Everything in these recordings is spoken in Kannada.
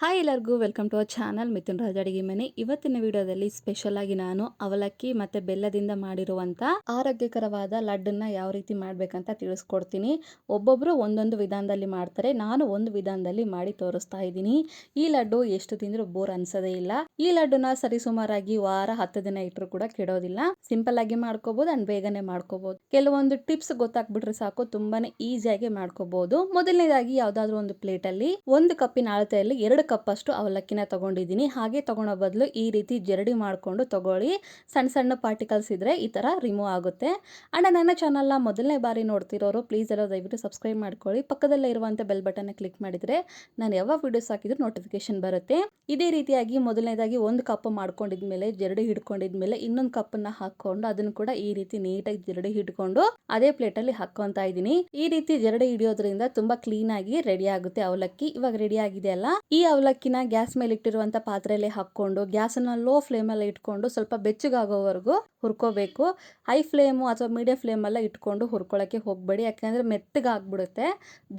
ಹಾಯ್ ಎಲ್ಲರಿಗೂ welcome to our channel Mithun Raj ಅಡಿಗೆ ಮನೆ ಇವತ್ತಿನ ವಿಡಿಯೋದಲ್ಲಿ ಸ್ಪೆಷಲ್ ಆಗಿ ನಾನು ಅವಲಕ್ಕಿ ಮತ್ತೆ ಬೆಲ್ಲದಿಂದ ಮಾಡಿರುವಂತ ಆರೋಗ್ಯಕರವಾದ ಲಡ್ಡನ್ನ ಯಾವ ರೀತಿ ಮಾಡ್ಬೇಕಂತ ತಿಳಿಸ್ಕೊಡ್ತೀನಿ. ಒಬ್ಬೊಬ್ರು ಒಂದೊಂದು ವಿಧಾನದಲ್ಲಿ ಮಾಡ್ತಾರೆ, ನಾನು ಒಂದು ವಿಧಾನದಲ್ಲಿ ಮಾಡಿ ತೋರಿಸ್ತಾ ಇದ್ದೀನಿ. ಈ ಲಡ್ಡು ಎಷ್ಟು ತಿಂದ್ರು ಬೋರ್ ಅನ್ಸೋದೇ ಇಲ್ಲ. ಈ ಲಡ್ಡುನ ಸರಿಸುಮಾರಾಗಿ ವಾರ ಹತ್ತು ದಿನ ಇಟ್ಟರು ಕೂಡ ಕೆಡೋದಿಲ್ಲ. ಸಿಂಪಲ್ ಆಗಿ ಮಾಡ್ಕೋಬಹುದು ಅಂಡ್ ಬೇಗನೆ ಮಾಡ್ಕೋಬಹುದು ಕೆಲವೊಂದು ಟಿಪ್ಸ್ ಗೊತ್ತಾಗ್ಬಿಟ್ರೆ ಸಾಕು, ತುಂಬಾನೇ ಈಸಿಯಾಗಿ ಮಾಡ್ಕೋಬಹುದು ಮೊದಲನೇದಾಗಿ ಯಾವ್ದಾದ್ರು ಒಂದು ಪ್ಲೇಟ್ ಅಲ್ಲಿ ಒಂದು ಕಪ್ಪಿನ ಅಳತೆಯಲ್ಲಿ ಎರಡು ಕಪ್ ಅಷ್ಟು ಅವಲಕ್ಕಿನ ತೊಗೊಂಡಿದ್ದೀನಿ. ಹಾಗೆ ತೊಗೊಳ್ಳೋ ಬದಲು ಈ ರೀತಿ ಜರಡಿ ಮಾಡಿಕೊಂಡು ತೊಗೊಳ್ಳಿ. ಸಣ್ಣ ಸಣ್ಣ ಪಾರ್ಟಿಕಲ್ಸ್ ಇದ್ರೆ ಈ ತರ ರಿಮೂವ್ ಆಗುತ್ತೆ. ಅಂಡ್ ನನ್ನ ಚಾನಲ್ನ ಮೊದಲನೇ ಬಾರಿ ನೋಡ್ತಿರೋರು ಪ್ಲೀಸ್ ಎಲ್ಲ ದಯವಿಟ್ಟು ಸಬ್ಸ್ಕ್ರೈಬ್ ಮಾಡ್ಕೊಳ್ಳಿ. ಪಕ್ಕದಲ್ಲೇ ಇರುವಂಥ ಬೆಲ್ ಬಟನ್ನ ಕ್ಲಿಕ್ ಮಾಡಿದ್ರೆ ನಾನು ಯಾವ ವಿಡಿಯೋಸ್ ಹಾಕಿದ್ರು ನೋಟಿಫಿಕೇಶನ್ ಬರುತ್ತೆ. ಇದೇ ರೀತಿಯಾಗಿ ಮೊದಲನೇದಾಗಿ ಒಂದು ಕಪ್ ಮಾಡ್ಕೊಂಡಿದ್ಮೇಲೆ ಜರಡಿ ಹಿಡ್ಕೊಂಡಿದ್ಮೇಲೆ ಇನ್ನೊಂದು ಕಪ್ಪನ್ನ ಹಾಕೊಂಡು ಅದನ್ನು ಕೂಡ ಈ ರೀತಿ ನೀಟಾಗಿ ಜರಡಿ ಹಿಡ್ಕೊಂಡು ಅದೇ ಪ್ಲೇಟಲ್ಲಿ ಹಾಕೊಂತ ಇದ್ದೀನಿ. ಈ ರೀತಿ ಜರಡಿ ಹಿಡಿಯೋದ್ರಿಂದ ತುಂಬಾ ಕ್ಲೀನ್ ಆಗಿ ರೆಡಿ ಆಗುತ್ತೆ ಅವಲಕ್ಕಿ. ಇವಾಗ ರೆಡಿ ಆಗಿದೆ ಅಲ್ಲ ಈ ಅವಲಕ್ಕಿನ ಗ್ಯಾಸ್ ಮೇಲೆ ಇಟ್ಟಿರುವಂತ ಪಾತ್ರೆಯಲ್ಲಿ ಹಾಕ್ಕೊಂಡು, ಗ್ಯಾಸನ್ನು ಲೋ ಫ್ಲೇಮಲ್ಲಿ ಇಟ್ಕೊಂಡು ಸ್ವಲ್ಪ ಬೆಚ್ಚಗಾಗೋವರೆಗೂ ಹುರ್ಕೋಬೇಕು. ಹೈ ಫ್ಲೇಮು ಅಥವಾ ಮೀಡಿಯಂ ಫ್ಲೇಮಲ್ಲ ಇಟ್ಕೊಂಡು ಹುರ್ಕೊಳ್ಳೋಕ್ಕೆ ಹೋಗಬೇಡಿ. ಯಾಕೆಂದರೆ ಮೆತ್ತಗಾಗ್ಬಿಡುತ್ತೆ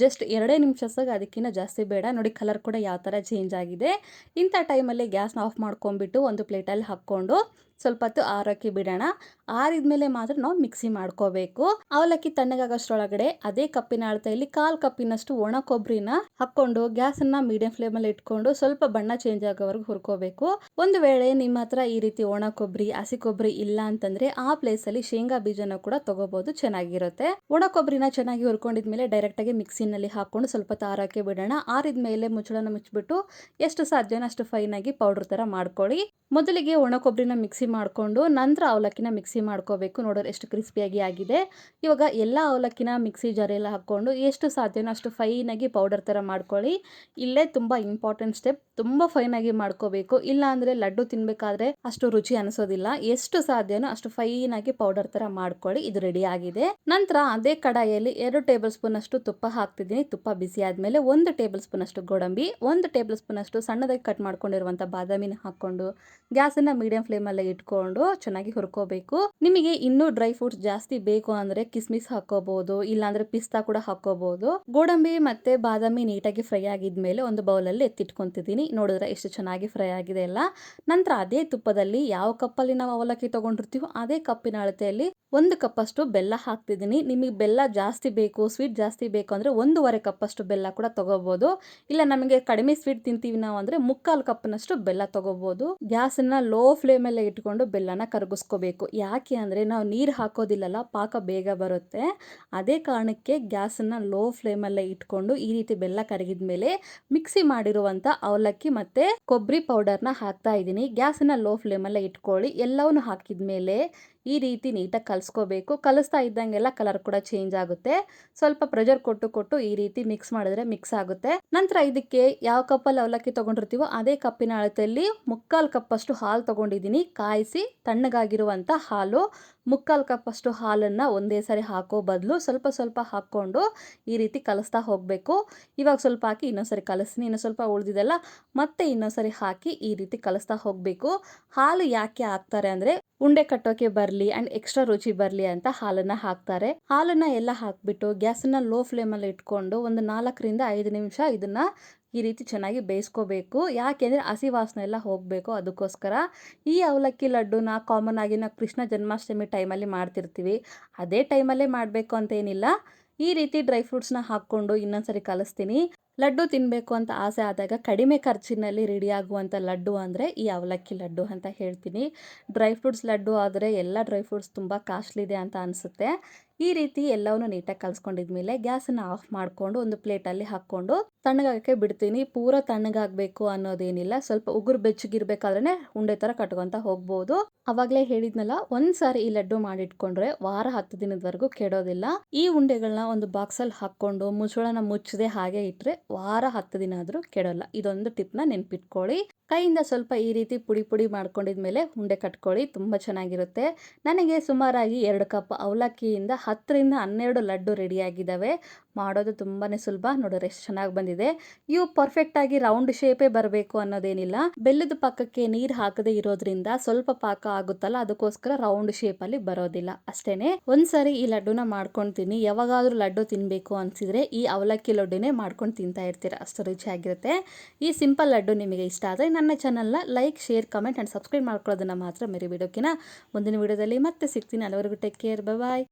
ಜಸ್ಟ್ ಎರಡೇ ನಿಮಿಷ ಅದಕ್ಕಿಂತ ಜಾಸ್ತಿ ಬೇಡ. ನೋಡಿ ಕಲರ್ ಕೂಡ ಯಾವ ಥರ ಚೇಂಜ್ ಆಗಿದೆ. ಇಂಥ ಟೈಮಲ್ಲಿ ಗ್ಯಾಸ್ನ ಆಫ್ ಮಾಡ್ಕೊಂಡ್ಬಿಟ್ಟು ಒಂದು ಪ್ಲೇಟಲ್ಲಿ ಹಾಕ್ಕೊಂಡು ಸ್ವಲ್ಪ ಹೊತ್ತು ಆರೋಕ್ಕೆ ಬಿಡೋಣ. ಆರಿದ್ಮೇಲೆ ಮಾತ್ರ ನಾವು ಮಿಕ್ಸಿ ಮಾಡ್ಕೋಬೇಕು. ಅವಲಕ್ಕಿ ತಣ್ಣಗಾಗೋಷ್ಟ್ರೊಳಗಡೆ ಅದೇ ಕಪ್ಪಿನ ಅಳತೆಯಲ್ಲಿ ಕಾಲು ಕಪ್ಪಿನಷ್ಟು ಒಣ ಕೊಬ್ಬರಿನ ಹಾಕೊಂಡು ಗ್ಯಾಸನ್ನ ಮೀಡಿಯಂ ಫ್ಲೇಮಲ್ಲಿ ಇಟ್ಕೊಂಡು ಸ್ವಲ್ಪ ಬಣ್ಣ ಚೇಂಜ್ ಆಗೋವರೆಗೂ ಹುರ್ಕೋಬೇಕು. ಒಂದು ವೇಳೆ ನಿಮ್ಮ ಹತ್ರ ಈ ರೀತಿ ಒಣ ಕೊಬ್ಬರಿ ಹಸಿ ಕೊಬ್ಬರಿ ಇಲ್ಲ ಅಂತಂದ್ರೆ ಆ ಪ್ಲೇಸ್ ಅಲ್ಲಿ ಶೇಂಗಾ ಬೀಜನ ಕೂಡ ತಗೋಬಹುದು ಚೆನ್ನಾಗಿರುತ್ತೆ. ಒಣ ಕೊಬ್ಬರಿನ ಚೆನ್ನಾಗಿ ಹುರ್ಕೊಂಡಿದ್ಮೇಲೆ ಡೈರೆಕ್ಟ್ ಆಗಿ ಮಿಕ್ಸಿನಲ್ಲಿ ಹಾಕೊಂಡು ಸ್ವಲ್ಪ ತಾರಕ್ಕೆ ಬಿಡೋಣ. ಆರಿದ್ಮೇಲೆ ಮುಚ್ಚಳನ ಮುಚ್ಚಿಬಿಟ್ಟು ಎಷ್ಟು ಸಾಧ್ಯನೋ ಅಷ್ಟು ಫೈನ್ ಆಗಿ ಪೌಡರ್ ತರ ಮಾಡ್ಕೊಳ್ಳಿ. ಮೊದಲಿಗೆ ಒಣ ಕೊಬ್ಬರಿನ ಮಿಕ್ಸಿ ಮಾಡಿಕೊಂಡು ನಂತರ ಅವಲಕ್ಕಿನ ಮಿಕ್ಸಿ ಮಾಡ್ಕೋಬೇಕು. ನೋಡೋರು ಎಷ್ಟು ಕ್ರಿಸ್ಪಿಯಾಗಿ ಆಗಿದೆ. ಇವಾಗ ಎಲ್ಲ ಅವಲಕ್ಕಿನ ಮಿಕ್ಸಿ ಜಾರೆಲ್ಲ ಹಾಕ್ಕೊಂಡು ಎಷ್ಟು ಸಾಧ್ಯನೋ ಅಷ್ಟು ಫೈನಾಗಿ ಪೌಡರ್ ಥರ ಮಾಡ್ಕೊಳ್ಳಿ. ಇಲ್ಲೇ ತುಂಬ ಇಂಪಾರ್ಟೆಂಟ್ ಸ್ಟೆಪ್ ತುಂಬ ಫೈನಾಗಿ ಮಾಡ್ಕೋಬೇಕು. ಇಲ್ಲ ಅಂದರೆ ಲಡ್ಡು ತಿನ್ನಬೇಕಾದ್ರೆ ಅಷ್ಟು ರುಚಿ ಅನಿಸೋದಿಲ್ಲ. ಎಷ್ಟು ಸಾಧ್ಯನೋ ಅಷ್ಟು ಫೈನಾಗಿ ಪೌಡರ್ ಥರ ಮಾಡ್ಕೊಳ್ಳಿ. ಇದು ರೆಡಿ ಆಗಿದೆ. ನಂತರ ಅದೇ ಕಡಾಯಿಯಲ್ಲಿ ಎರಡು ಟೇಬಲ್ ಸ್ಪೂನ್ ಅಷ್ಟು ತುಪ್ಪ ಹಾಕ್ತಿದ್ದೀನಿ. ತುಪ್ಪ ಬಿಸಿ ಆದಮೇಲೆ ಒಂದು ಟೇಬಲ್ ಸ್ಪೂನ್ ಅಷ್ಟು ಗೋಡಂಬಿ, ಒಂದು ಟೇಬಲ್ ಸ್ಪೂನ್ ಅಷ್ಟು ಸಣ್ಣದಾಗಿ ಕಟ್ ಮಾಡ್ಕೊಂಡಿರುವಂಥ ಬಾದಾಮಿನ ಹಾಕ್ಕೊಂಡು ಗ್ಯಾಸನ್ನು ಮೀಡಿಯಂ ಫ್ಲೇಮಲ್ಲೇ ಇಟ್ಕೊಂಡು ಚೆನ್ನಾಗಿ ಹುರ್ಕೋಬೇಕು. ನಿಮಗೆ ಇನ್ನೂ ಡ್ರೈ ಫ್ರೂಟ್ಸ್ ಜಾಸ್ತಿ ಬೇಕು ಅಂದ್ರೆ ಕಿಸ್ಮಿಸ್ ಹಾಕೋಬಹುದು ಇಲ್ಲಾಂದ್ರೆ ಪಿಸ್ತಾ ಕೂಡ ಹಾಕೋಬಹುದು ಗೋಡಂಬಿ ಮತ್ತೆ ಬಾದಾಮಿ ನೀಟಾಗಿ ಫ್ರೈ ಆಗಿದ್ಮೇಲೆ ಒಂದು ಬೌಲಲ್ಲಿ ಎತ್ತಿಟ್ಕೊಂತಿದ್ದೀನಿ. ನೋಡಿದ್ರೆ ಎಷ್ಟು ಚೆನ್ನಾಗಿ ಫ್ರೈ ಆಗಿದೆ ಅಲ್ಲ ನಂತರ ಅದೇ ತುಪ್ಪದಲ್ಲಿ ಯಾವ ಕಪ್ಪಲ್ಲಿ ನಾವು ಅವಲಕ್ಕಿ ತಗೊಂಡಿರ್ತೀವೋ ಅದೇ ಕಪ್ಪಿನ ಅಳತೆಯಲ್ಲಿ ಒಂದು ಕಪ್ಪಷ್ಟು ಬೆಲ್ಲ ಹಾಕ್ತಿದ್ದೀನಿ. ನಿಮಗೆ ಬೆಲ್ಲ ಜಾಸ್ತಿ ಬೇಕು, ಸ್ವೀಟ್ ಜಾಸ್ತಿ ಬೇಕು ಅಂದರೆ ಒಂದೂವರೆ ಕಪ್ಪಷ್ಟು ಬೆಲ್ಲ ಕೂಡ ತಗೋಬಹುದು ಇಲ್ಲ, ನಮಗೆ ಕಡಿಮೆ ಸ್ವೀಟ್ ತಿಂತೀವಿ ನಾವು ಅಂದರೆ ಮುಕ್ಕಾಲು ಕಪ್ನಷ್ಟು ಬೆಲ್ಲ ತಗೋಬೋದು. ಗ್ಯಾಸನ್ನು ಲೋ ಫ್ಲೇಮಲ್ಲೇ ಇಟ್ಕೊಂಡು ಬೆಲ್ಲನ ಕರಗಿಸ್ಕೋಬೇಕು. ಯಾಕೆ ಅಂದರೆ ನಾವು ನೀರು ಹಾಕೋದಿಲ್ಲಲ್ಲ, ಪಾಕ ಬೇಗ ಬರುತ್ತೆ. ಅದೇ ಕಾರಣಕ್ಕೆ ಗ್ಯಾಸನ್ನು ಲೋ ಫ್ಲೇಮಲ್ಲೇ ಇಟ್ಕೊಂಡು ಈ ರೀತಿ ಬೆಲ್ಲ ಕರಗಿದ ಮೇಲೆ ಮಿಕ್ಸಿ ಮಾಡಿರುವಂಥ ಅವಲಕ್ಕಿ ಮತ್ತು ಕೊಬ್ಬರಿ ಪೌಡರ್ನ ಹಾಕ್ತಾ ಇದ್ದೀನಿ. ಗ್ಯಾಸನ್ನು ಲೋ ಫ್ಲೇಮಲ್ಲೇ ಇಟ್ಕೊಳ್ಳಿ. ಎಲ್ಲವನ್ನು ಹಾಕಿದ ಮೇಲೆ ಈ ರೀತಿ ನೀಟಾಗಿ ಕಲಿಸ್ಕೋಬೇಕು. ಕಲಿಸ್ತಾ ಇದ್ದಂಗೆಲ್ಲ ಕಲರ್ ಕೂಡ ಚೇಂಜ್ ಆಗುತ್ತೆ. ಸ್ವಲ್ಪ ಪ್ರೆಷರ್ ಕೊಟ್ಟು ಕೊಟ್ಟು ಈ ರೀತಿ ಮಿಕ್ಸ್ ಮಾಡಿದ್ರೆ ಮಿಕ್ಸ್ ಆಗುತ್ತೆ. ನಂತರ ಇದಕ್ಕೆ ಯಾವ ಕಪ್ಪಲ್ಲಿ ಅವಲಕ್ಕಿ ತೊಗೊಂಡಿರ್ತೀವೋ ಅದೇ ಕಪ್ಪಿನ ಅಳತೆಯಲ್ಲಿ ಮುಕ್ಕಾಲು ಕಪ್ಪಷ್ಟು ಹಾಲು ತಗೊಂಡಿದ್ದೀನಿ. ಕಾಯಿಸಿ ತಣ್ಣಗಾಗಿರುವಂಥ ಹಾಲು ಮುಕ್ಕಾಲು ಕಪ್ಪಷ್ಟು ಹಾಲನ್ನು ಒಂದೇ ಸಾರಿ ಹಾಕೋ ಬದಲು ಸ್ವಲ್ಪ ಸ್ವಲ್ಪ ಹಾಕ್ಕೊಂಡು ಈ ರೀತಿ ಕಲಿಸ್ತಾ ಹೋಗಬೇಕು. ಇವಾಗ ಸ್ವಲ್ಪ ಹಾಕಿ ಇನ್ನೊಂದ್ಸರಿ ಕಲಿಸ್ತೀನಿ. ಇನ್ನೊಂದು ಸ್ವಲ್ಪ ಉಳಿದಿದೆಲ್ಲ ಮತ್ತೆ ಇನ್ನೊಂದ್ಸರಿ ಹಾಕಿ ಈ ರೀತಿ ಕಲಿಸ್ತಾ ಹೋಗಬೇಕು. ಹಾಲು ಯಾಕೆ ಹಾಕ್ತಾರೆ ಅಂದರೆ ಉಂಡೆ ಕಟ್ಟೋಕೆ ಬರಲಿ ಆ್ಯಂಡ್ ಎಕ್ಸ್ಟ್ರಾ ರುಚಿ ಬರಲಿ ಅಂತ ಹಾಲನ್ನು ಹಾಕ್ತಾರೆ. ಹಾಲನ್ನು ಎಲ್ಲ ಹಾಕಿಬಿಟ್ಟು ಗ್ಯಾಸನ್ನು ಲೋ ಫ್ಲೇಮಲ್ಲಿ ಇಟ್ಕೊಂಡು ಒಂದು ನಾಲ್ಕರಿಂದ ಐದು ನಿಮಿಷ ಇದನ್ನು ಈ ರೀತಿ ಚೆನ್ನಾಗಿ ಬೇಯಿಸ್ಕೋಬೇಕು. ಯಾಕೆಂದರೆ ಹಸಿ ವಾಸನೆ ಎಲ್ಲ ಹೋಗಬೇಕು ಅದಕ್ಕೋಸ್ಕರ. ಈ ಅವಲಕ್ಕಿ ಲಡ್ಡುನ ಕಾಮನ್ ಆಗಿ ನಾವು ಕೃಷ್ಣ ಜನ್ಮಾಷ್ಟಮಿ ಟೈಮಲ್ಲಿ ಮಾಡ್ತಿರ್ತೀವಿ. ಅದೇ ಟೈಮಲ್ಲೇ ಮಾಡಬೇಕು ಅಂತ ಏನಿಲ್ಲ. ಈ ರೀತಿ ಡ್ರೈ ಫ್ರೂಟ್ಸ್ನ ಹಾಕ್ಕೊಂಡು ಇನ್ನೊಂದ್ಸರಿ ಕಲಿಸ್ತೀನಿ. ಲಡ್ಡು ತಿನ್ನಬೇಕು ಅಂತ ಆಸೆ ಆದಾಗ ಕಡಿಮೆ ಖರ್ಚಿನಲ್ಲಿ ರೆಡಿ ಆಗುವಂಥ ಲಡ್ಡು ಅಂದರೆ ಈ ಅವಲಕ್ಕಿ ಲಡ್ಡು ಅಂತ ಹೇಳ್ತೀನಿ. ಡ್ರೈ ಫ್ರೂಟ್ಸ್ ಲಡ್ಡು ಆದರೆ ಎಲ್ಲ ಡ್ರೈ ಫ್ರೂಟ್ಸ್ ತುಂಬ ಕಾಸ್ಟ್ಲಿ ಇದೆ ಅಂತ ಅನಿಸುತ್ತೆ. ಈ ರೀತಿ ಎಲ್ಲವನ್ನು ನೀಟಾಗಿ ಕಲಿಸ್ಕೊಂಡಿದ್ಮೇಲೆ ಗ್ಯಾಸನ್ನು ಆಫ್ ಮಾಡಿಕೊಂಡು ಒಂದು ಪ್ಲೇಟಲ್ಲಿ ಹಾಕ್ಕೊಂಡು ತಣ್ಣಗಾಗಕ್ಕೆ ಬಿಡ್ತೀನಿ. ಪೂರ ತಣ್ಣಗಾಗಬೇಕು ಅನ್ನೋದೇನಿಲ್ಲ. ಸ್ವಲ್ಪ ಉಗುರು ಬೆಚ್ಚಗಿರ್ಬೇಕಾದ್ರೆ ಉಂಡೆ ಥರ ಕಟ್ಕೊಂತ ಹೋಗ್ಬೋದು. ಅವಾಗಲೇ ಹೇಳಿದ್ನಲ್ಲ ಒಂದ್ಸಾರಿ ಈ ಲಡ್ಡು ಮಾಡಿಟ್ಕೊಂಡ್ರೆ ವಾರ ಹತ್ತು ದಿನದವರೆಗೂ ಕೆಡೋದಿಲ್ಲ. ಈ ಉಂಡೆಗಳನ್ನ ಒಂದು ಬಾಕ್ಸಲ್ಲಿ ಹಾಕ್ಕೊಂಡು ಮುಚ್ಚಳನ ಮುಚ್ಚದೆ ಹಾಗೆ ಇಟ್ಟರೆ ವಾರ ಹತ್ತು ದಿನ ಆದರೂ ಕೆಡೋಲ್ಲ. ಇದೊಂದು ಟಿಪ್ನ ನೆನ್ಪಿಟ್ಕೊಳ್ಳಿ. ಕೈಯಿಂದ ಸ್ವಲ್ಪ ಈ ರೀತಿ ಪುಡಿ ಪುಡಿ ಮಾಡ್ಕೊಂಡಿದ್ಮೇಲೆ ಉಂಡೆ ಕಟ್ಕೊಳ್ಳಿ. ತುಂಬ ಚೆನ್ನಾಗಿರುತ್ತೆ. ನನಗೆ ಸುಮಾರಾಗಿ ಎರಡು ಕಪ್ ಅವಲಕ್ಕಿಯಿಂದ ಹತ್ತರಿಂದ ಹನ್ನೆರಡು ಲಡ್ಡು ರೆಡಿಯಾಗಿದ್ದಾವೆ. ಮಾಡೋದು ತುಂಬಾ ಸುಲಭ. ನೋಡೋರು ಎಷ್ಟು ಚೆನ್ನಾಗಿ ಬಂದಿದೆ. ಇವು ಪರ್ಫೆಕ್ಟಾಗಿ ರೌಂಡ್ ಶೇಪೇ ಬರಬೇಕು ಅನ್ನೋದೇನಿಲ್ಲ. ಬೆಲ್ಲದ ಪಾಕಕ್ಕೆ ನೀರು ಹಾಕದೇ ಇರೋದ್ರಿಂದ ಸ್ವಲ್ಪ ಪಾಕ ಆಗುತ್ತಲ್ಲ, ಅದಕ್ಕೋಸ್ಕರ ರೌಂಡ್ ಶೇಪಲ್ಲಿ ಬರೋದಿಲ್ಲ. ಅಷ್ಟೇನೆ, ಒಂದ್ಸರಿ ಈ ಲಡ್ಡುನ ಮಾಡ್ಕೊಳ್ತೀನಿ ಯಾವಾಗಾದ್ರೂ ಲಡ್ಡು ತಿನ್ನಬೇಕು ಅನ್ಸಿದ್ರೆ ಈ ಅವಲಕ್ಕಿ ಲಡ್ಡುನೇ ಮಾಡ್ಕೊಂಡು ತಿಂತಾ ಇರ್ತೀರ. ಅಷ್ಟು ರುಚಿಯಾಗಿರುತ್ತೆ. ಈ ಸಿಂಪಲ್ ಲಡ್ಡು ನಿಮಗೆ ಇಷ್ಟ ಆದರೆ ನನ್ನ ಚಾನಲ್ನ like share comment and subscribe ಮಾಡ್ಕೊಳ್ಳೋದನ್ನ ಮಾತ್ರ ಮರಿಬಿಡೋಕಿನ ಮುಂದಿನ ವಿಡಿಯೋದಲ್ಲಿ ಮತ್ತೆ ಸಿಗ್ತೀನಿ. ಅಲ್ಲಿವರೆಗೂ ಟೇಕ್ ಕೇರ್ ಬಾಯ್